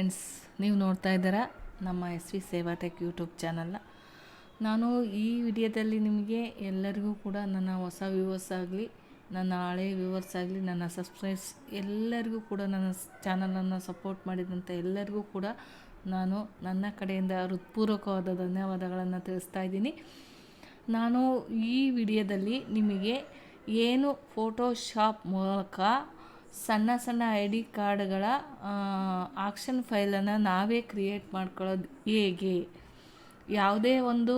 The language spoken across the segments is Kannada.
ಫ್ರೆಂಡ್ಸ್, ನೀವು ನೋಡ್ತಾ ಇದ್ದೀರಾ ನಮ್ಮ S V Seva tech YouTube ಚಾನಲ್ನ. ನಾನು ಈ ವಿಡಿಯೋದಲ್ಲಿ ನಿಮಗೆ ಎಲ್ಲರಿಗೂ ಕೂಡ ನನ್ನ ಹೊಸ ವ್ಯೂವರ್ಸ್ ಆಗಲಿ, ನನ್ನ ಹಳೆ ವ್ಯೂವರ್ಸ್ ಆಗಲಿ, ನನ್ನ ಸಬ್ಸ್ಕ್ರೈಬ್ಸ್ ಎಲ್ಲರಿಗೂ ಕೂಡ ನನ್ನ ಚಾನಲನ್ನು ಸಪೋರ್ಟ್ ಮಾಡಿದಂಥ ಎಲ್ಲರಿಗೂ ಕೂಡ ನಾನು ನನ್ನ ಕಡೆಯಿಂದ ಹೃತ್ಪೂರ್ವಕವಾದ ಧನ್ಯವಾದಗಳನ್ನು ತಿಳಿಸ್ತಾ ಇದ್ದೀನಿ. ನಾನು ಈ ವಿಡಿಯೋದಲ್ಲಿ ನಿಮಗೆ ಏನು ಫೋಟೋಶಾಪ್ ಮೂಲಕ ಸಣ್ಣ ಸಣ್ಣ ಐ ಡಿ ಕಾರ್ಡ್ಗಳ ಆಕ್ಷನ್ ಫೈಲನ್ನು ನಾವೇ ಕ್ರಿಯೇಟ್ ಮಾಡ್ಕೊಳ್ಳೋದು ಹೇಗೆ? ಯಾವುದೇ ಒಂದು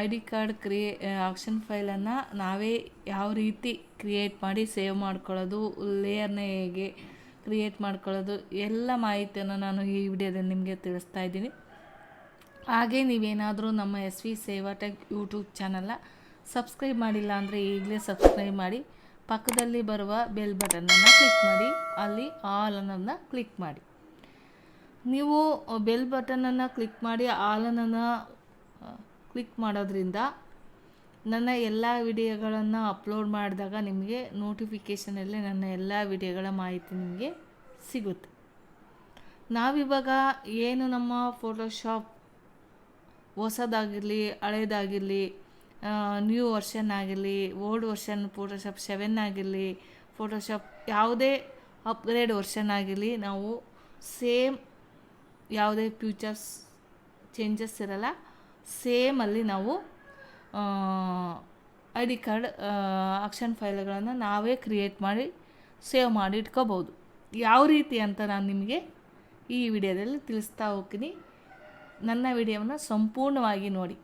I D card create action ಫೈಲನ್ನು ನಾವೇ ಯಾವ ರೀತಿ ಕ್ರಿಯೇಟ್ ಮಾಡಿ ಸೇವ್ ಮಾಡ್ಕೊಳ್ಳೋದು, ಲೇಯರ್ನ ಹೇಗೆ ಕ್ರಿಯೇಟ್ ಮಾಡ್ಕೊಳ್ಳೋದು, ಎಲ್ಲ ಮಾಹಿತಿಯನ್ನು ನಾನು ಈ ವಿಡಿಯೋದಲ್ಲಿ ನಿಮಗೆ ತಿಳಿಸ್ತಾ ಇದ್ದೀನಿ. ಹಾಗೆ ನೀವೇನಾದರೂ ನಮ್ಮ S V Seva tech YouTube ಚಾನಲ್ನ ಸಬ್ಸ್ಕ್ರೈಬ್ ಮಾಡಿಲ್ಲ ಅಂದರೆ ಈಗಲೇ ಸಬ್ಸ್ಕ್ರೈಬ್ ಮಾಡಿ. ಪಕ್ಕದಲ್ಲಿ ಬರುವ ಬೆಲ್ ಬಟನನ್ನು ಕ್ಲಿಕ್ ಮಾಡಿ. ಅಲ್ಲಿ ಆಲ್ ಅನ್ನೋದನ್ನ ಕ್ಲಿಕ್ ಮಾಡಿ. ನೀವು ಬೆಲ್ ಬಟನನ್ನು ಕ್ಲಿಕ್ ಮಾಡಿ ಆಲ್ ಅನ್ನೋದನ್ನ ಕ್ಲಿಕ್ ಮಾಡೋದ್ರಿಂದ ನನ್ನ ಎಲ್ಲ ವಿಡಿಯೋಗಳನ್ನು ಅಪ್ಲೋಡ್ ಮಾಡಿದಾಗ ನಿಮಗೆ ನೋಟಿಫಿಕೇಷನಲ್ಲಿ ನನ್ನ ಎಲ್ಲ ವಿಡಿಯೋಗಳ ಮಾಹಿತಿ ನಿಮಗೆ ಸಿಗುತ್ತೆ. ನಾವಿವಾಗ ಏನು ನಮ್ಮ ಫೋಟೋಶಾಪ್ ಹೊಸದಾಗಿರಲಿ, ಹಳೇದಾಗಿರಲಿ ನ್ಯೂ ವರ್ಷನ್ ಆಗಿರಲಿ ಓಲ್ಡ್ ವರ್ಷನ್ ಫೋಟೋಶಾಪ್ ಸೆವೆನ್ ಆಗಿರಲಿ ಫೋಟೋಶಾಪ್ ಯಾವುದೇ ಅಪ್ಗ್ರೇಡ್ ವರ್ಷನ್ ಆಗಿರಲಿ, ನಾವು ಸೇಮ್ ಯಾವುದೇ ಫ್ಯೂಚರ್ಸ್ ಚೇಂಜಸ್ ಇರಲ್ಲ ಸೇಮಲ್ಲಿ ನಾವು ಐ ಡಿ ಕಾರ್ಡ್ ಆಕ್ಷನ್ ಫೈಲ್ಗಳನ್ನು ನಾವೇ ಕ್ರಿಯೇಟ್ ಮಾಡಿ ಸೇವ್ ಮಾಡಿ ಇಟ್ಕೋಬೋದು ಯಾವ ರೀತಿ ಅಂತ ನಾನು ನಿಮಗೆ ಈ ವಿಡಿಯೋದಲ್ಲಿ ತಿಳಿಸ್ತಾ ಹೋಗ್ತೀನಿ. ನನ್ನ ವಿಡಿಯೋವನ್ನು ಸಂಪೂರ್ಣವಾಗಿ ನೋಡಿ.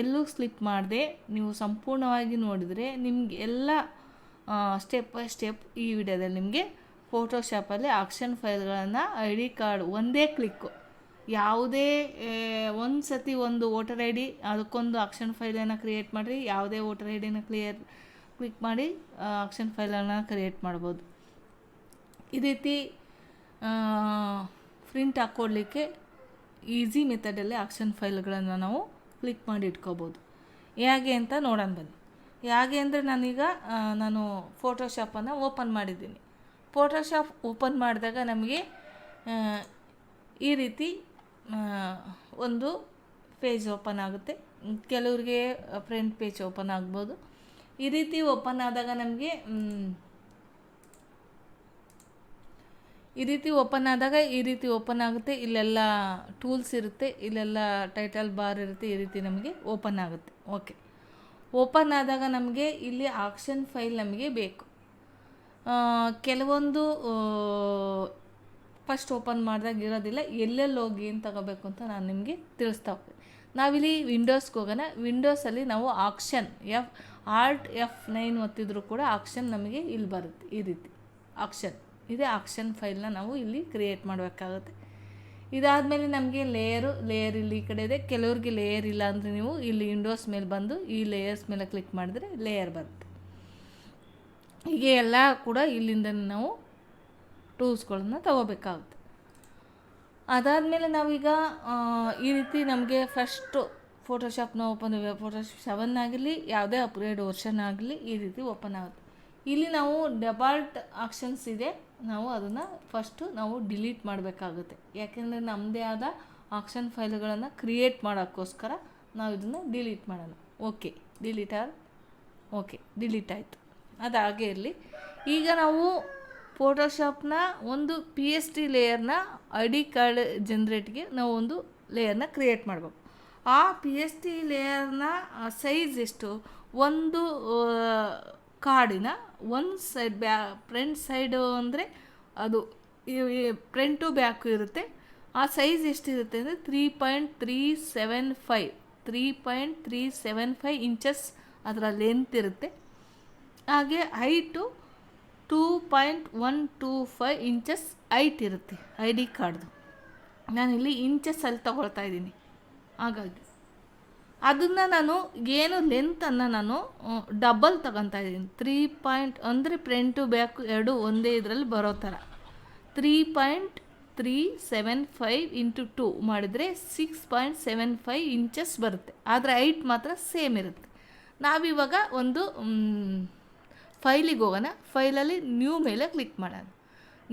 ಎಲ್ಲೂ ಸ್ಲಿಪ್ ಮಾಡದೆ ನೀವು ಸಂಪೂರ್ಣವಾಗಿ ನೋಡಿದರೆ ನಿಮ್ಗೆ ಎಲ್ಲ ಸ್ಟೆಪ್ ಬೈ ಸ್ಟೆಪ್ ಈ ವಿಡಿಯೋದಲ್ಲಿ ನಿಮಗೆ ಫೋಟೋಶಾಪಲ್ಲಿ ಆಕ್ಷನ್ ಫೈಲ್ಗಳನ್ನು ಐ ಡಿ ಕಾರ್ಡ್ ಒಂದೇ ಕ್ಲಿಕ್ಕು ಯಾವುದೇ ಒಂದು ಸತಿ ಒಂದು ವೋಟರ್ ಐ ಡಿ ಅದಕ್ಕೊಂದು ಆಕ್ಷನ್ ಫೈಲನ್ನು ಕ್ರಿಯೇಟ್ ಮಾಡಿರಿ, ಯಾವುದೇ ವೋಟರ್ ಐ ಡಿನ ಕ್ಲಿಯರ್ ಕ್ಲಿಕ್ ಮಾಡಿ ಆಕ್ಷನ್ ಫೈಲನ್ನು ಕ್ರಿಯೇಟ್ ಮಾಡ್ಬೋದು. ಈ ರೀತಿ ಪ್ರಿಂಟ್ ಹಾಕ್ಕೊಡ್ಲಿಕ್ಕೆ ಈಸಿ ಮೆಥಡಲ್ಲಿ ಆಕ್ಷನ್ ಫೈಲ್ಗಳನ್ನು ನಾವು ಕ್ಲಿಕ್ ಮಾಡಿ ಇಟ್ಕೋಬೋದು. ಹೇಗೆ ಅಂತ ನೋಡೋಣ ಬನ್ನಿ. ಹೇಗೆ ಅಂದರೆ ನಾನೀಗ ನಾನು ಫೋಟೋಶಾಪನ್ನು ಓಪನ್ ಮಾಡಿದ್ದೀನಿ. ಫೋಟೋಶಾಪ್ ಓಪನ್ ಮಾಡಿದಾಗ ನಮಗೆ ಈ ರೀತಿ ಒಂದು ಪೇಜ್ ಓಪನ್ ಆಗುತ್ತೆ. ಕೆಲವ್ರಿಗೆ ಫ್ರಂಟ್ ಪೇಜ್ ಓಪನ್ ಆಗ್ಬೋದು. ಈ ರೀತಿ ಓಪನ್ ಆದಾಗ ನಮಗೆ ಈ ರೀತಿ ಓಪನ್ ಆದಾಗ ಈ ರೀತಿ ಓಪನ್ ಆಗುತ್ತೆ. ಇಲ್ಲೆಲ್ಲ ಟೂಲ್ಸ್ ಇರುತ್ತೆ. ಇಲ್ಲೆಲ್ಲ ಟೈಟಲ್ ಬಾರ್ ಇರುತ್ತೆ. ಈ ರೀತಿ ನಮಗೆ ಓಪನ್ ಆಗುತ್ತೆ. ಓಕೆ ಓಪನ್ ಆದಾಗ ನಮಗೆ ಇಲ್ಲಿ ಆಕ್ಷನ್ ಫೈಲ್ ನಮಗೆ ಬೇಕು. ಕೆಲವೊಂದು ಫಸ್ಟ್ ಓಪನ್ ಮಾಡಿದಾಗ ಇರೋದಿಲ್ಲ. ಎಲ್ಲೆಲ್ಲಿ ಹೋಗಿ ಏನು ತಗೋಬೇಕು ಅಂತ ನಾನು ನಿಮಗೆ ತಿಳಿಸ್ತಾ ಹೋಗ್ತೀನಿ. ನಾವಿಲ್ಲಿ ವಿಂಡೋಸ್ಗೆ ಹೋಗೋಣ. ವಿಂಡೋಸಲ್ಲಿ ನಾವು action F alt F nine ಒತ್ತಿದ್ರು ಕೂಡ ಆಕ್ಷನ್ ನಮಗೆ ಇಲ್ಲಿ ಬರುತ್ತೆ ಈ ರೀತಿ. ಆಕ್ಷನ್ ಇದೇ ಆಕ್ಷನ್ ಫೈಲ್ನ ನಾವು ಇಲ್ಲಿ ಕ್ರಿಯೇಟ್ ಮಾಡಬೇಕಾಗುತ್ತೆ. ಇದಾದಮೇಲೆ ನಮಗೆ ಲೇಯರು ಲೇಯರ್ ಇಲ್ಲಿ ಈ ಕಡೆ ಇದೆ. ಕೆಲವ್ರಿಗೆ ಲೇಯರ್ ಇಲ್ಲ ಅಂದರೆ ನೀವು ಇಲ್ಲಿ ವಿಂಡೋಸ್ ಮೇಲೆ ಬಂದು ಈ ಲೇಯರ್ಸ್ ಮೇಲೆ ಕ್ಲಿಕ್ ಮಾಡಿದ್ರೆ ಲೇಯರ್ ಬರುತ್ತೆ. ಹೀಗೆ ಎಲ್ಲ ಕೂಡ ಇಲ್ಲಿಂದ ನಾವು ಟೂಲ್ಸ್ಗಳನ್ನ ತಗೋಬೇಕಾಗುತ್ತೆ. ಅದಾದಮೇಲೆ ನಾವೀಗ ಈ ರೀತಿ ನಮಗೆ ಫಸ್ಟು ಫೋಟೋಶಾಪ್ನ ಓಪನ್ ಫೋಟೋಶಾಪ್ ಸೆವೆನ್ ಆಗಿರಲಿ, ಯಾವುದೇ ಅಪ್ಗ್ರೇಡ್ ವರ್ಷನ್ ಆಗಲಿ ಈ ರೀತಿ ಓಪನ್ ಆಗುತ್ತೆ. ಇಲ್ಲಿ ನಾವು ಡೆಬಾಲ್ಟ್ ಆಕ್ಷನ್ಸ್ ಇದೆ. ನಾವು ಅದನ್ನು ಫಸ್ಟು ನಾವು ಡಿಲೀಟ್ ಮಾಡಬೇಕಾಗುತ್ತೆ. ಯಾಕೆಂದರೆ ನಮ್ಮದೇ ಆದ ಆಕ್ಷನ್ ಫೈಲ್ಗಳನ್ನು ಕ್ರಿಯೇಟ್ ಮಾಡೋಕ್ಕೋಸ್ಕರ ನಾವು ಇದನ್ನು ಡಿಲೀಟ್ ಮಾಡೋಣ. Okay delete or okay delete ಆಯಿತು. ಅದು ಹಾಗೆ ಇರಲಿ. ಈಗ ನಾವು ಫೋಟೋಶಾಪ್ನ ಒಂದು ಪಿ ಎಸ್ ಟಿ ಲೇಯರ್ನ ಐ ಡಿ ಕಾರ್ಡ್ ಜನ್ರೇಟ್ಗೆ ನಾವು ಒಂದು ಲೇಯರ್ನ ಕ್ರಿಯೇಟ್ ಮಾಡಬೇಕು. ಆ ಪಿ ಎಸ್ ಟಿ ಲೇಯರ್ನ ಸೈಜ್ ಎಷ್ಟು? ಒಂದು ಕಾರ್ಡಿನ ಒಂದು ಸೈಡ್ ಬ್ಯಾ ಫ್ರಂಟ್ ಸೈಡು ಅಂದರೆ ಅದು ಫ್ರಂಟು ಬ್ಯಾಕು ಇರುತ್ತೆ. ಆ ಸೈಜ್ ಎಷ್ಟಿರುತ್ತೆ ಅಂದರೆ three point three seven five three point three seven five inches ಅದರ ಲೆಂತ್ ಇರುತ್ತೆ. ಹಾಗೆ height two point one two five inches height ಇರುತ್ತೆ ಐ ಡಿ ಕಾರ್ಡ್ದು ನಾನಿಲ್ಲಿ ಇಂಚಸ್ಸಲ್ಲಿ ತಗೊಳ್ತಾ ಇದ್ದೀನಿ. ಹಾಗಾಗಿ. ಅದನ್ನು ನಾನು ಏನು ಲೆಂತನ್ನು ನಾನು ಡಬಲ್ ತಗೊತಾ ಇದ್ದೀನಿ. ತ್ರೀ ಪಾಯಿಂಟ್ ಅಂದರೆ ಫ್ರಂಟು ಬ್ಯಾಕ್ ಎರಡು ಒಂದೇ ಇದರಲ್ಲಿ ಬರೋ ಥರ. Three point three seven five into two ಮಾಡಿದರೆ six point seven five inches ಬರುತ್ತೆ. ಆದರೆ ಹೈಟ್ ಮಾತ್ರ ಸೇಮ್ ಇರುತ್ತೆ. ನಾವಿವಾಗ ಒಂದು ಫೈಲಿಗೆ ಹೋಗೋಣ. ಫೈಲಲ್ಲಿ ನ್ಯೂ ಮೇಲೆ ಕ್ಲಿಕ್ ಮಾಡೋಣ.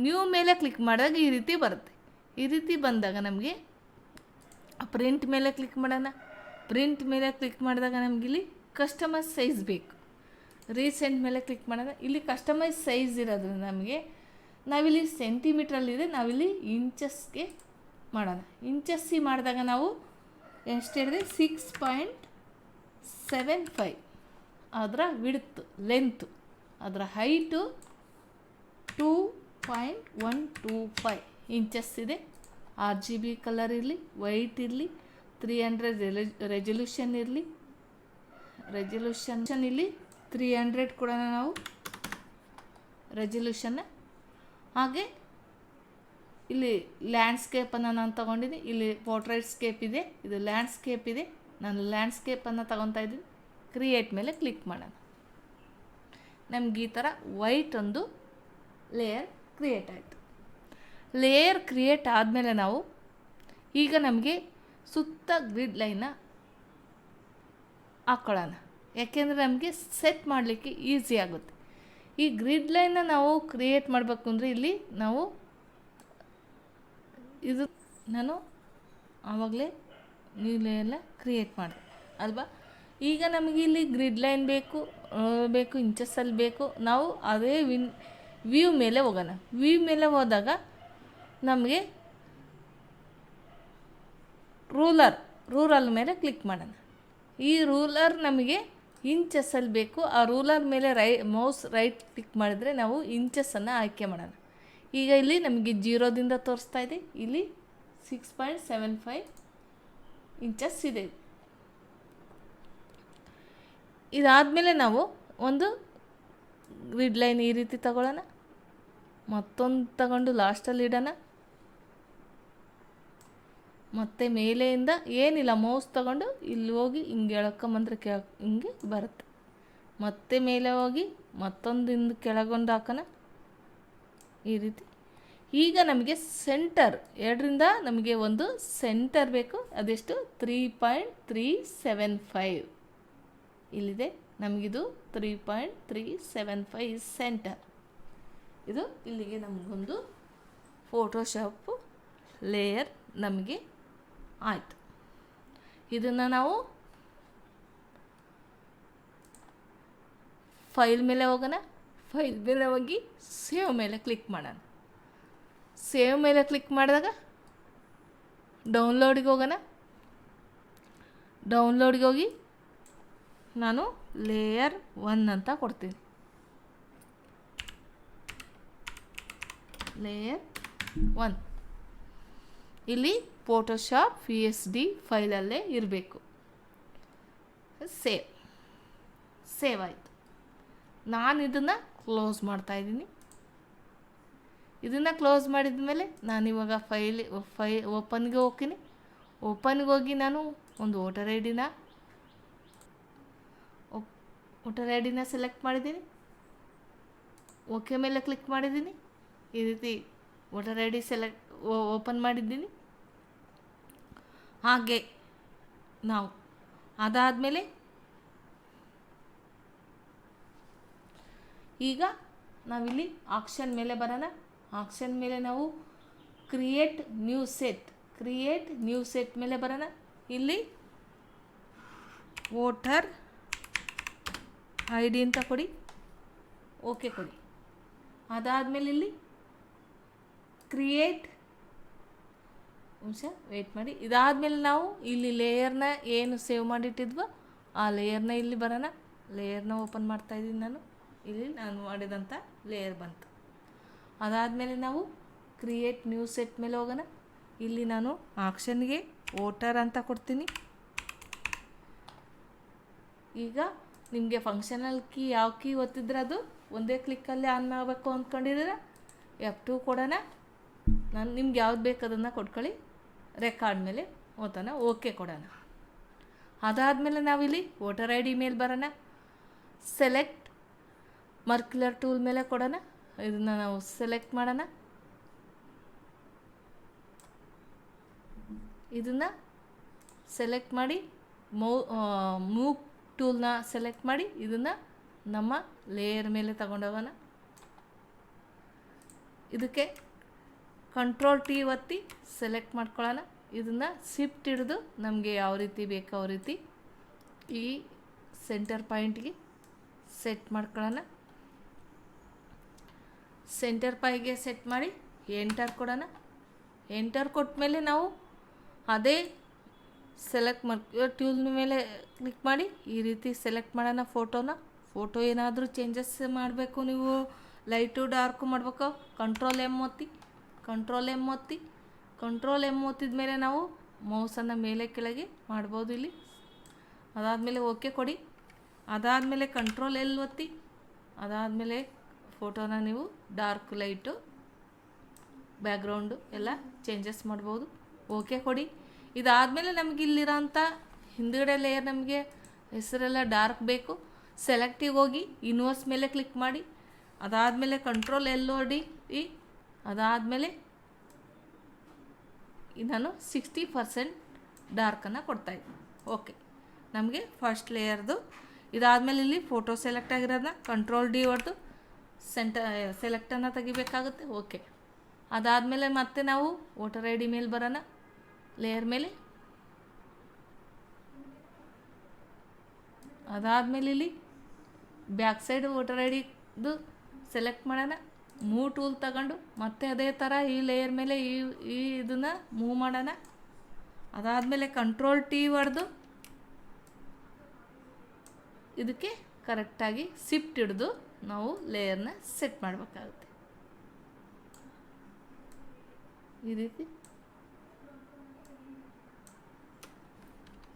ನ್ಯೂ ಮೇಲೆ ಕ್ಲಿಕ್ ಮಾಡಿದಾಗ ಈ ರೀತಿ ಬರುತ್ತೆ. ಈ ರೀತಿ ಬಂದಾಗ ನಮಗೆ ಪ್ರಿಂಟ್ ಮೇಲೆ ಕ್ಲಿಕ್ ಮಾಡೋಣ. ಪ್ರಿಂಟ್ ಮೇಲೆ ಕ್ಲಿಕ್ ಮಾಡಿದಾಗ ನಮ್ಗೆ ಇಲ್ಲಿ ಕಸ್ಟಮೈಸ್ ಸೈಜ್ ಬೇಕು. ರೀಸೆಂಟ್ ಮೇಲೆ ಕ್ಲಿಕ್ ಮಾಡಿದಾಗ ಇಲ್ಲಿ ಕಸ್ಟಮೈಸ್ ಸೈಜ್ ಇರೋದ್ರಿಂದ ನಮಗೆ ನಾವಿಲ್ಲಿ ಸೆಂಟಿಮೀಟ್ರಲ್ಲಿದೆ ನಾವಿಲ್ಲಿ ಇಂಚಸ್ಗೆ ಮಾಡೋಣ. ಇಂಚಸ್ಸಿ ಮಾಡಿದಾಗ ನಾವು ಎಷ್ಟು ಹೇಳಿದ್ರೆ ಸಿಕ್ಸ್ ಪಾಯಿಂಟ್ ಸೆವೆನ್ ಫೈವ್ ಅದರ ವಿಡ್ತ್ ಲೆಂತ್ ಅದರ height two point one two five inches ಇದೆ. ಆರ್ ಜಿ ಬಿ ಕಲರ್ ಇರಲಿ ವೈಟ್ ಇರಲಿ ತ್ರೀ ಹಂಡ್ರೆಡ್ ರೆಜಲ್ಯೂಷನ್ ಇರಲಿ. ರೆಜಲ್ಯೂಷನ್ ಇಲ್ಲಿ ತ್ರೀ ಹಂಡ್ರೆಡ್ ಕೂಡ ನಾವು. ರೆಜಲ್ಯೂಷನ್ ಹಾಗೆ ಇಲ್ಲಿ ಲ್ಯಾಂಡ್ಸ್ಕೇಪನ್ನು ನಾನು ತೊಗೊಂಡಿದ್ದೀನಿ ಇಲ್ಲಿ ಪೋರ್ಟ್ರೈಟ್ಸ್ಕೇಪ್ ಇದೆ. ಇದು ಲ್ಯಾಂಡ್ಸ್ಕೇಪ್ ಇದೆ. ನಾನು ಲ್ಯಾಂಡ್ಸ್ಕೇಪನ್ನು ತಗೊತಾ ಇದ್ದೀನಿ. ಕ್ರಿಯೇಟ್ ಮೇಲೆ ಕ್ಲಿಕ್ ಮಾಡೋಣ. ನಮ್ಗೆ ಈ ಥರ ವೈಟ್ ಒಂದು ಲೇಯರ್ ಕ್ರಿಯೇಟ್ ಆಯಿತು. ಲೇಯರ್ ಕ್ರಿಯೇಟ್ ಆದಮೇಲೆ ನಾವು ಈಗ ನಮಗೆ ಸುತ್ತ ಗ್ರಿಡ್ ಲೈನ ಹಾಕ್ಕೊಳ್ಳೋಣ ಯಾಕೆಂದರೆ ನಮಗೆ ಸೆಟ್ ಮಾಡಲಿಕ್ಕೆ ಈಸಿ ಆಗುತ್ತೆ. ಈ ಗ್ರಿಡ್ ಲೈನ್ನ ನಾವು ಕ್ರಿಯೇಟ್ ಮಾಡಬೇಕು ಅಂದರೆ ಇಲ್ಲಿ ನಾವು ಇದು ನಾನು ಆವಾಗಲೇ ಎಲ್ಲ ಕ್ರಿಯೇಟ್ ಮಾಡಿದೆ. ಅಲ್ವಾ? ಈಗ ನಮಗೆ ಇಲ್ಲಿ ಗ್ರಿಡ್ ಲೈನ್ ಬೇಕು ಬೇಕು ಇಂಚಸ್ಸಲ್ಲಿ ಬೇಕು. ನಾವು ಅದೇ ವಿನ್ ವ್ಯೂ ಮೇಲೆ ಹೋಗೋಣ. ವ್ಯೂ ಮೇಲೆ ಹೋದಾಗ ನಮಗೆ ರೂಲರ್ ರೂಲರ್ ಮೇಲೆ ಕ್ಲಿಕ್ ಮಾಡೋಣ. ಈ ರೂಲರ್ ನಮಗೆ ಇಂಚಸ್ಸಲ್ಲಿ ಬೇಕು. ಆ ರೂಲರ್ ಮೇಲೆ ರೈ ಮೌಸ್ ರೈಟ್ ಕ್ಲಿಕ್ ಮಾಡಿದರೆ ನಾವು ಇಂಚಸ್ಸನ್ನು ಆಯ್ಕೆ ಮಾಡೋಣ. ಈಗ ಇಲ್ಲಿ ನಮಗೆ ಜೀರೋದಿಂದ ತೋರಿಸ್ತಾ ಇದೆ. ಇಲ್ಲಿ six point seven five inches ಇದೆ. ಇದಾದಮೇಲೆ ನಾವು ಒಂದು ಗ್ರಿಡ್ ಲೈನ್ ಈ ರೀತಿ ತಗೊಳ್ಳೋಣ. ಮತ್ತೊಂದು ತಗೊಂಡು ಲಾಸ್ಟಲ್ಲಿ ಇಡೋಣ. ಮತ್ತೆ ಮೇಲೆಯಿಂದ ಏನಿಲ್ಲ ಮೌಸ್ ತಗೊಂಡು ಇಲ್ಲಿ ಹೋಗಿ ಹಿಂಗೆ ಎಳ್ಕೊಂಬಂದ್ರೆ ಕೆಳ, ಹಿಂಗೆ ಬರುತ್ತೆ. ಮತ್ತೆ ಮೇಲೆ ಹೋಗಿ ಮತ್ತೊಂದಿಂದ ಕೆಳಗೊಂದು ಹಾಕೋಣ ಈ ರೀತಿ. ಈಗ ನಮಗೆ ಸೆಂಟರ್ ಎರಡರಿಂದ ನಮಗೆ ಒಂದು ಸೆಂಟರ್ ಬೇಕು. ಅದೆಷ್ಟು? Three point three seven five ಇಲ್ಲಿದೆ. ನಮಗಿದು three point three seven five centre ಇದು ಇಲ್ಲಿಗೆ ನಮಗೊಂದು ಫೋಟೋಶಾಪ್ ಲೇಯರ್ ನಮಗೆ ಆಯಿತು. ಇದನ್ನು ನಾವು ಫೈಲ್ ಮೇಲೆ ಹೋಗೋಣ. ಫೈಲ್ ಮೇಲೆ ಹೋಗಿ ಸೇವ್ ಮೇಲೆ ಕ್ಲಿಕ್ ಮಾಡೋಣ. ಸೇವ್ ಮೇಲೆ ಕ್ಲಿಕ್ ಮಾಡಿದಾಗ ಡೌನ್ಲೋಡಿಗೆ ಹೋಗೋಣ. ಡೌನ್ಲೋಡ್ಗೆ ಹೋಗಿ ನಾನು ಲೇಯರ್ ಒನ್ ಅಂತ ಕೊಡ್ತೀನಿ. ಲೇಯರ್ ಒನ್ ಇಲ್ಲಿ ಫೋಟೋಶಾಪ್ ಪಿ ಎಸ್ ಡಿ ಫೈಲಲ್ಲೇ ಇರಬೇಕು. ಸೇವ್ ಸೇವ್ ಆಯಿತು. ನಾನು ಇದನ್ನು ಕ್ಲೋಸ್ ಮಾಡ್ತಾ ಇದ್ದೀನಿ. ಇದನ್ನು ಕ್ಲೋಸ್ ಮಾಡಿದ ಮೇಲೆ ನಾನು ಇವಾಗ ಫೈಲ್ ಫೈ ಓಪನ್ಗೆ ಹೋಗ್ತೀನಿ. ಓಪನ್ಗೆ ಹೋಗಿ ನಾನು ಒಂದು ವೋಟರ್ ಐ ಡಿನ ವೋಟರ್ ಐ ಡಿನ ಸೆಲೆಕ್ಟ್ ಮಾಡಿದ್ದೀನಿ. ಓಕೆ ಮೇಲೆ ಕ್ಲಿಕ್ ಮಾಡಿದ್ದೀನಿ. ಈ ರೀತಿ voter I D select open ಮಾಡಿದ್ದೀನಿ. ಹಾಗೆ ನಾವು ಅದಾದಮೇಲೆ ಈಗ ನಾವಿಲ್ಲಿ ಆಕ್ಷನ್ ಮೇಲೆ ಬರೋಣ. ಆಕ್ಷನ್ ಮೇಲೆ ನಾವು create new set, create new set ಮೇಲೆ ಬರೋಣ. ಇಲ್ಲಿ ವೋಟರ್ ಐ ಡಿ ಅಂತ ಕೊಡಿ. ಓಕೆ ಕೊಡಿ. ಅದಾದಮೇಲೆ ಇಲ್ಲಿ ಕ್ರಿಯೇಟ್ ನಿಮಿಷ ವೆಯ್ಟ್ ಮಾಡಿ. ಇದಾದಮೇಲೆ ನಾವು ಇಲ್ಲಿ ಲೇಯರ್ನ ಏನು ಸೇವ್ ಮಾಡಿಟ್ಟಿದ್ವೋ, ಆ ಲೇಯರ್ನ ಇಲ್ಲಿ ಬರೋಣ. ಲೇಯರ್ನ ಓಪನ್ ಮಾಡ್ತಾ ಇದ್ದೀನಿ ನಾನು. ಇಲ್ಲಿ ನಾನು ಮಾಡಿದಂಥ ಲೇಯರ್ ಬಂತು. ಅದಾದಮೇಲೆ ನಾವು ಕ್ರಿಯೇಟ್ ನ್ಯೂ ಸೆಟ್ ಮೇಲೆ ಹೋಗೋಣ. ಇಲ್ಲಿ ನಾನು ಆಕ್ಷನ್ಗೆ ವೋಟರ್ ಅಂತ ಕೊಡ್ತೀನಿ. ಈಗ ನಿಮಗೆ ಫಂಕ್ಷನಲ್ ಕೀ ಯಾವ ಕೀ ಒತ್ತಿದ್ರೆ ಅದು ಒಂದೇ ಕ್ಲಿಕ್ಕಲ್ಲಿ ಆನ್ ಮಾಡಬೇಕು ಅಂದ್ಕೊಂಡಿದ್ರೆ ಎಫ್ ಟು ಕೊಡೋಣ. ನಾನು ನಿಮ್ಗೆ ಯಾವ್ದು ಬೇಕು ಅದನ್ನು ಕೊಟ್ಕೊಳ್ಳಿ. ರೆಕಾರ್ಡ್ ಮೇಲೆ ಓದೋಣ ಓಕೆ ಕೊಡೋಣ. ಅದಾದಮೇಲೆ ನಾವಿಲ್ಲಿ ವೋಟರ್ ಐ ಡಿ ಮೇಲೆ ಬರೋಣ. ಸೆಲೆಕ್ಟ್ ಮರ್ಕ್ಯುಲರ್ ಟೂಲ್ ಮೇಲೆ ಕೊಡೋಣ. ಇದನ್ನು ನಾವು ಸೆಲೆಕ್ಟ್ ಮಾಡೋಣ. ಇದನ್ನು ಸೆಲೆಕ್ಟ್ ಮಾಡಿ, ಮೌ ಮೂವ್ ಟೂಲ್ನ ಸೆಲೆಕ್ಟ್ ಮಾಡಿ, ಇದನ್ನು ನಮ್ಮ ಲೇಯರ್ ಮೇಲೆ ತಗೊಂಡೋಗೋಣ. ಇದಕ್ಕೆ ಕಂಟ್ರೋಲ್ ಟಿ ಒತ್ತಿ ಸೆಲೆಕ್ಟ್ ಮಾಡ್ಕೊಳ್ಳೋಣ ಇದನ್ನು ಸಿಫ್ಟ್ ಹಿಡಿದು ನಮಗೆ ಯಾವ ರೀತಿ ಬೇಕೋ ಆ ರೀತಿ ಈ ಸೆಂಟರ್ ಪಾಯಿಂಟ್ಗೆ ಸೆಟ್ ಮಾಡ್ಕೊಳ್ಳೋಣ ಸೆಂಟರ್ ಪಾಯಿಗೆ ಸೆಟ್ ಮಾಡಿ ಎಂಟರ್ ಕೊಡೋಣ. ಎಂಟರ್ ಕೊಟ್ಟ ನಾವು ಅದೇ ಸೆಲೆಕ್ಟ್ ಮಾಡಿ ಟ್ಯೂಲ್ ಮೇಲೆ ಕ್ಲಿಕ್ ಮಾಡಿ ಈ ರೀತಿ ಸೆಲೆಕ್ಟ್ ಮಾಡೋಣ ಫೋಟೋನ ಫೋಟೋ ಏನಾದರೂ ಚೇಂಜಸ್ ಮಾಡಬೇಕು ನೀವು ಲೈಟು ಡಾರ್ಕು ಮಾಡಬೇಕು ಕಂಟ್ರೋಲ್ ಎಂ ಒತ್ತಿ. ಕಂಟ್ರೋಲ್ ಎಂ ಒತ್ತಿ ಕಂಟ್ರೋಲ್ ಎಂ ಒತ್ತಿದ ಮೇಲೆ ನಾವು ಮೌಸನ್ನು ಮೇಲೆ ಕೆಳಗೆ ಮಾಡ್ಬೋದು ಇಲ್ಲಿ. ಅದಾದಮೇಲೆ ಓಕೆ ಕೊಡಿ. ಅದಾದಮೇಲೆ ಕಂಟ್ರೋಲ್ ಎಲ್ ಒತ್ತಿ ಅದಾದಮೇಲೆ ಫೋಟೋನ ನೀವು ಡಾರ್ಕ್ ಲೈಟು ಬ್ಯಾಕ್ಗ್ರೌಂಡು ಎಲ್ಲ ಚೇಂಜಸ್ ಮಾಡ್ಬೋದು. ಓಕೆ ಕೊಡಿ. ಇದಾದಮೇಲೆ ನಮಗೆ ಇಲ್ಲಿರೋಂಥ ಹಿಂದುಗಡೆ ಲೇಯರ್ ನಮಗೆ ಹೆಸರೆಲ್ಲ ಡಾರ್ಕ್ ಬೇಕು. ಸೆಲೆಕ್ಟಿಗೆ ಹೋಗಿ ಇನ್ವರ್ಸ್ ಮೇಲೆ ಕ್ಲಿಕ್ ಮಾಡಿ. ಅದಾದಮೇಲೆ ಕಂಟ್ರೋಲ್ ಎಲ್ ಹೊಡಿ ಈ ಅದಾದಮೇಲೆ ನಾನು ಸಿಕ್ಸ್ಟಿ ಪರ್ಸೆಂಟ್ ಡಾರ್ಕನ್ನು ಕೊಡ್ತಾಯಿದ್ದೀನಿ ಓಕೆ, ನಮಗೆ ಫಸ್ಟ್ ಲೇಯರ್ದು, ಇದಾದಮೇಲೆ ಇಲ್ಲಿ ಫೋಟೋ ಸೆಲೆಕ್ಟ್ ಆಗಿರೋದನ್ನ ಕಂಟ್ರೋಲ್ ಡಿ ಹೊಡೆದು ಸೆಂಟ ಸೆಲೆಕ್ಟನ್ನು ತೆಗಿಬೇಕಾಗುತ್ತೆ. ಓಕೆ, ಅದಾದಮೇಲೆ ಮತ್ತೆ ನಾವು ವೋಟರ್ ಐ ಡಿ ಮೇಲೆ ಬರೋಣ. ಲೇಯರ್ ಮೇಲೆ. ಅದಾದಮೇಲೆ ಇಲ್ಲಿ ಬ್ಯಾಕ್ ಸೈಡ್ ವೋಟರ್ ಐ ಡಿದು ಸೆಲೆಕ್ಟ್ ಮಾಡೋಣ. ಮೂವ್ ಟೂಲ್ ತಗೊಂಡು ಮತ್ತೆ ಅದೇ ಥರ ಈ ಲೇಯರ್ ಮೇಲೆ ಈ ಈ ಇದನ್ನು ಮೂವ್ ಮಾಡೋಣ. ಅದಾದಮೇಲೆ ಕಂಟ್ರೋಲ್ ಟಿ ಹೊಡೆದು ಇದಕ್ಕೆ ಕರೆಕ್ಟಾಗಿ ಸಿಫ್ಟ್ ಹಿಡಿದು ನಾವು ಲೇಯರ್ನ ಸೆಟ್ ಮಾಡಬೇಕಾಗುತ್ತೆ. ಈ ರೀತಿ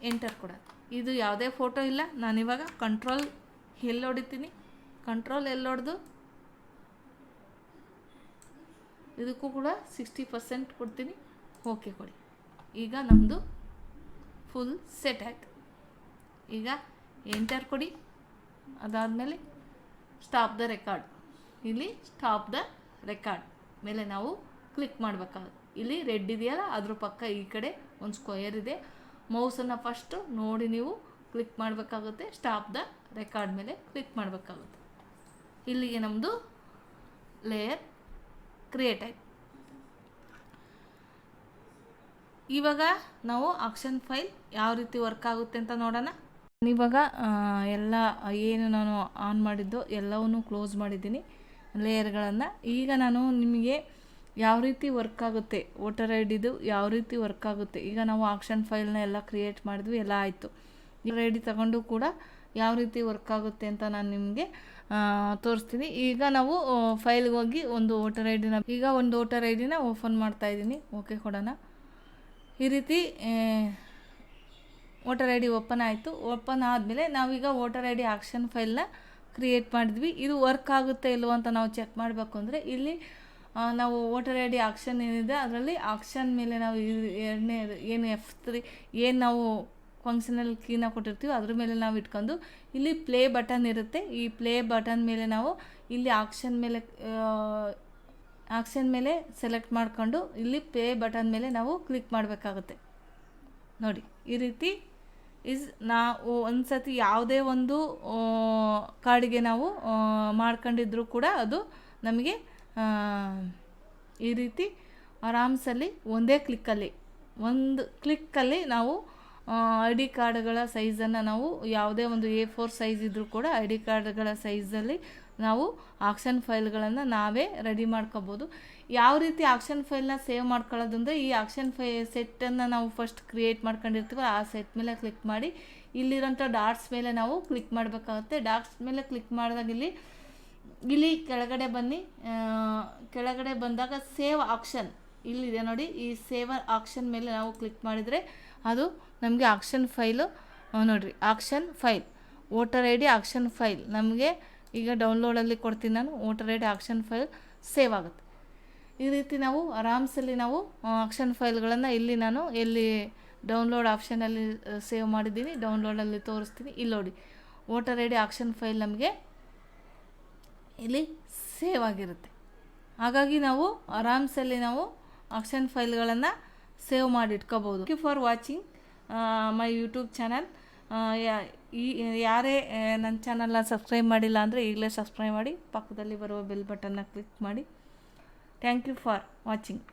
ಎಂಟರ್ ಕೂಡ. ಇದು ಯಾವುದೇ ಫೋಟೋ ಇಲ್ಲ. ನಾನಿವಾಗ ಕಂಟ್ರೋಲ್ ಎಲ್ಲಿ ಹೊಡಿತೀನಿ. ಕಂಟ್ರೋಲ್ ಎಲ್ಲಿ ಹೊಡೆದು ಇದಕ್ಕೂ ಕೂಡ ಸಿಕ್ಸ್ಟಿ ಪರ್ಸೆಂಟ್ ಕೊಡ್ತೀನಿ. ಓಕೆ ಕೊಡಿ. ಈಗ ನಮ್ಮದು ಫುಲ್ ಸೆಟ್ ಆಯಿತು. ಈಗ ಎಂಟರ್ ಕೊಡಿ. ಅದಾದಮೇಲೆ ಸ್ಟಾಪ್ ದ ರೆಕಾರ್ಡ್ ಇಲ್ಲಿ ಸ್ಟಾಪ್ ದ ರೆಕಾರ್ಡ್ ಮೇಲೆ ನಾವು ಕ್ಲಿಕ್ ಮಾಡಬೇಕಾಗುತ್ತೆ. ಇಲ್ಲಿ ರೆಡ್ ಇದೆಯಲ್ಲ, ಅದ್ರ ಪಕ್ಕ ಈ ಕಡೆ ಒಂದು ಸ್ಕ್ವಯರ್ ಇದೆ. ಮೌಸನ್ನು ಫಸ್ಟು ನೋಡಿ ನೀವು ಕ್ಲಿಕ್ ಮಾಡಬೇಕಾಗುತ್ತೆ. ಸ್ಟಾಪ್ ದ ರೆಕಾರ್ಡ್ ಮೇಲೆ ಕ್ಲಿಕ್ ಮಾಡಬೇಕಾಗುತ್ತೆ. ಇಲ್ಲಿಗೆ ನಮ್ಮದು ಲೇಯರ್ ಕ್ರಿಯೇಟ್ ಆಯಿತು. ಇವಾಗ ನಾವು ಆಕ್ಷನ್ ಫೈಲ್ ಯಾವ ರೀತಿ ವರ್ಕ್ ಆಗುತ್ತೆ ಅಂತ ನೋಡೋಣ. ಇವಾಗ ಎಲ್ಲ ಏನು ನಾನು ಆನ್ ಮಾಡಿದ್ದು ಎಲ್ಲವನ್ನೂ ಕ್ಲೋಸ್ ಮಾಡಿದ್ದೀನಿ ಲೇಯರ್ಗಳನ್ನು. ಈಗ ನಾನು ನಿಮಗೆ ಯಾವ ರೀತಿ ವರ್ಕ್ ಆಗುತ್ತೆ, ವೋಟರ್ ಐ ಡಿದು ಯಾವ ರೀತಿ ವರ್ಕ್ ಆಗುತ್ತೆ, ಈಗ ನಾವು ಆಕ್ಷನ್ ಫೈಲ್ನ ಎಲ್ಲ ಕ್ರಿಯೇಟ್ ಮಾಡಿದ್ವಿ, ಎಲ್ಲ ಆಯಿತು. ಐ ಡಿ ತಗೊಂಡು ಕೂಡ ಯಾವ ರೀತಿ ವರ್ಕ್ ಆಗುತ್ತೆ ಅಂತ ನಾನು ನಿಮಗೆ ತೋರಿಸ್ತೀನಿ. ಈಗ ನಾವು ಫೈಲ್ಗೆ ಹೋಗಿ ಒಂದು ವೋಟರ್ ಐ ಡಿನ ಈಗ ಒಂದು ವೋಟರ್ ಐ ಡಿನ ಓಪನ್ ಮಾಡ್ತಾಯಿದ್ದೀನಿ ಓಕೆ ಕೊಡೋಣ. ಈ ರೀತಿ ವೋಟರ್ ಐ ಡಿ ಓಪನ್ ಆಯಿತು. ಓಪನ್ ಆದಮೇಲೆ ನಾವೀಗ ವೋಟರ್ ಐ ಡಿ ಆಕ್ಷನ್ ಫೈಲ್ನ ಕ್ರಿಯೇಟ್ ಮಾಡಿದ್ವಿ. ಇದು ವರ್ಕ್ ಆಗುತ್ತೆ ಇಲ್ವೋ ಅಂತ ನಾವು ಚೆಕ್ ಮಾಡಬೇಕು ಅಂದರೆ ಇಲ್ಲಿ ನಾವು ವೋಟರ್ ಐ ಡಿ ಆಕ್ಷನ್ ಏನಿದೆ, ಅದರಲ್ಲಿ ಆಕ್ಷನ್ ಮೇಲೆ ನಾವು ಎರಡನೇ ಏನು ಎಫ್ ತ್ರೀ ಏನು ನಾವು ಫಂಕ್ಷನಲ್ ಕ್ಲೀನಾಗಿ ಕೊಟ್ಟಿರ್ತೀವಿ ಅದ್ರ ಮೇಲೆ ನಾವು ಇಟ್ಕೊಂಡು ಇಲ್ಲಿ ಪ್ಲೇ ಬಟನ್ ಇರುತ್ತೆ. ಈ ಪ್ಲೇ ಬಟನ್ ಮೇಲೆ ನಾವು ಇಲ್ಲಿ ಆಕ್ಷನ್ ಮೇಲೆ ಆಕ್ಷನ್ ಮೇಲೆ ಸೆಲೆಕ್ಟ್ ಮಾಡಿಕೊಂಡು ಇಲ್ಲಿ ಪ್ಲೇ ಬಟನ್ ಮೇಲೆ ನಾವು ಕ್ಲಿಕ್ ಮಾಡಬೇಕಾಗುತ್ತೆ. ನೋಡಿ, ಈ ರೀತಿ ಇಸ್ ನಾವು ಒಂದು ಸತಿ ಯಾವುದೇ ಒಂದು ಕಾರ್ಡಿಗೆ ನಾವು ಮಾಡ್ಕೊಂಡಿದ್ರು ಕೂಡ ಅದು ನಮಗೆ ಈ ರೀತಿ ಆರಾಮ್ಸಲ್ಲಿ ಒಂದೇ ಕ್ಲಿಕ್ಕಲ್ಲಿ ಒಂದು ಕ್ಲಿಕ್ಕಲ್ಲಿ ನಾವು ಐ ಡಿ ಕಾರ್ಡ್ಗಳ ಸೈಜನ್ನು ನಾವು ಯಾವುದೇ ಒಂದು ಎ ಫೋರ್ ಸೈಜ್ ಇದ್ದರೂ ಕೂಡ ಐ ಡಿ ಕಾರ್ಡ್ಗಳ ಸೈಜಲ್ಲಿ ನಾವು ಆಕ್ಷನ್ ಫೈಲ್ಗಳನ್ನು ನಾವೇ ರೆಡಿ ಮಾಡ್ಕೋಬೋದು. ಯಾವ ರೀತಿ ಆಕ್ಷನ್ ಫೈಲ್ನ ಸೇವ್ ಮಾಡ್ಕೊಳ್ಳೋದು ಅಂದರೆ ಈ ಆಕ್ಷನ್ ಫೈ ಸೆಟ್ಟನ್ನು ನಾವು ಫಸ್ಟ್ ಕ್ರಿಯೇಟ್ ಮಾಡ್ಕೊಂಡಿರ್ತೀವಿ ಆ ಸೆಟ್ ಮೇಲೆ ಕ್ಲಿಕ್ ಮಾಡಿ ಇಲ್ಲಿರೋಂಥ ಡಾಟ್ಸ್ ಮೇಲೆ ನಾವು ಕ್ಲಿಕ್ ಮಾಡಬೇಕಾಗುತ್ತೆ. ಡಾಟ್ಸ್ ಮೇಲೆ ಕ್ಲಿಕ್ ಮಾಡಿದಾಗ ಇಲ್ಲಿ ಇಲ್ಲಿ ಕೆಳಗಡೆ ಬನ್ನಿ. ಕೆಳಗಡೆ ಬಂದಾಗ ಸೇವ್ ಆಕ್ಷನ್ ಇಲ್ಲಿದೆ ನೋಡಿ. ಈ ಸೇವ್ ಆಕ್ಷನ್ ಮೇಲೆ ನಾವು ಕ್ಲಿಕ್ ಮಾಡಿದರೆ ಅದು ನಮಗೆ ಆಕ್ಷನ್ ಫೈಲು ನೋಡಿರಿ, action file, voter I D, action file. ನಮಗೆ ಈಗ ಡೌನ್ಲೋಡಲ್ಲಿ ಕೊಡ್ತೀನಿ ನಾನು, voter I D, action file save ಆಗುತ್ತೆ. ಈ ರೀತಿ ನಾವು ಆರಾಮ್ಸಲ್ಲಿ ನಾವು ಆಕ್ಷನ್ ಫೈಲ್ಗಳನ್ನು ಇಲ್ಲಿ ನಾನು ಎಲ್ಲಿ ಡೌನ್ಲೋಡ್ ಆಪ್ಷನಲ್ಲಿ ಸೇವ್ ಮಾಡಿದ್ದೀನಿ ಡೌನ್ಲೋಡಲ್ಲಿ ತೋರಿಸ್ತೀನಿ. ಇಲ್ಲಿ ನೋಡಿ, voter I D, action file ನಮಗೆ ಇಲ್ಲಿ ಸೇವ್ ಆಗಿರುತ್ತೆ. ಹಾಗಾಗಿ ನಾವು ಆರಾಮ್ಸಲ್ಲಿ ನಾವು ಆಕ್ಷನ್ ಫೈಲ್ಗಳನ್ನು ಸೇವ್ ಮಾಡಿ ಇಟ್ಕೋಬೋದು. Thank you for watching my YouTube channel ಈ, ಯಾರೇ ನನ್ನ ಚಾನಲ್ನ ಸಬ್ಸ್ಕ್ರೈಬ್ ಮಾಡಿಲ್ಲ ಅಂದರೆ ಈಗಲೇ ಸಬ್ಸ್ಕ್ರೈಬ್ ಮಾಡಿ, ಪಕ್ಕದಲ್ಲಿ ಬರುವ ಬೆಲ್ ಬಟನ್ನ ಕ್ಲಿಕ್ ಮಾಡಿ. Thank you for watching